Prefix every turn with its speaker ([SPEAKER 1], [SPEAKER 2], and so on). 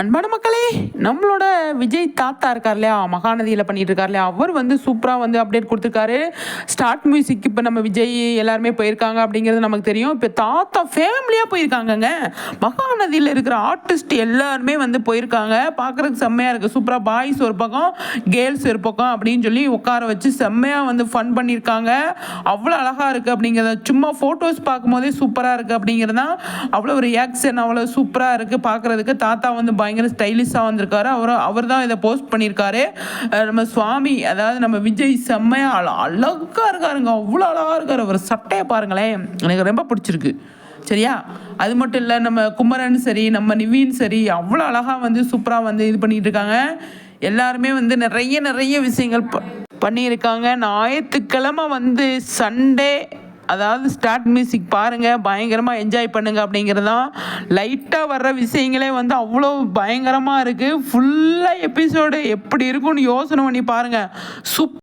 [SPEAKER 1] அன்பான மக்களே நம்மளோட விஜய் தாத்தா இருக்கார் இல்லையா? மகாநதியில் பண்ணிட்டு இருக்கார் இல்லையா? அவர் வந்து சூப்பராக வந்து அப்டேட் கொடுத்துருக்காரு. ஸ்டார்ட் மியூசிக் இப்போ நம்ம விஜய் எல்லாருமே போயிருக்காங்க அப்படிங்கிறது நமக்கு தெரியும். இப்போ தாத்தா ஃபேமிலியாக போயிருக்காங்கங்க. மகாநதியில் இருக்கிற ஆர்டிஸ்ட் எல்லாருமே வந்து போயிருக்காங்க. பார்க்குறதுக்கு செம்மையாக இருக்குது சூப்பராக பாய்ஸ் ஒரு பக்கம் கேர்ள்ஸ் ஒரு பக்கம் அப்படின்னு சொல்லி உட்கார வச்சு செம்மையாக வந்து ஃபன் பண்ணியிருக்காங்க. அவ்வளோ அழகாக இருக்குது அப்படிங்கிறத சும்மா ஃபோட்டோஸ் பார்க்கும்போதே சூப்பராக இருக்குது அப்படிங்கிறது தான் அவ்வளோ ரியாக்ஷன் அவ்வளோ சூப்பராக இருக்குது பார்க்குறதுக்கு தாத்தா வந்து பயங்கர ஸ்டைலிஷாக வந்திருக்காரு. அவர் அவர் தான் இதை போஸ்ட் பண்ணியிருக்காரு. நம்ம சுவாமி அதாவது நம்ம விஜய் செம்மையாக அழ அழகாக இருக்காருங்க. அவ்வளோ அழகாக இருக்கார். அவர் சட்டையை பாருங்களேன். எனக்கு ரொம்ப பிடிச்சிருக்கு. சரியா? அது மட்டும் இல்லை நம்ம குமரன் சரி நம்ம நிவீன் சரி அவ்வளோ அழகாக வந்து சூப்பராக வந்து இது பண்ணிகிட்டு இருக்காங்க. எல்லாருமே வந்து நிறைய நிறைய விஷயங்கள் ப- பண்ணியிருக்காங்க. ஞாயிற்றுக்கிழமை வந்து சண்டே. அதாவது ஸ்டார்ட் மியூசிக் பாருங்கள் பயங்கரமாக என்ஜாய் பண்ணுங்கள் அப்படிங்கிறதான் லைட்டாக வர்ற விஷயங்களே வந்து அவ்வளோ பயங்கரமாக இருக்குது ஃபுல்லாக எபிசோடு எப்படி இருக்கும்னு யோசனை பண்ணி பாருங்கள் சூப்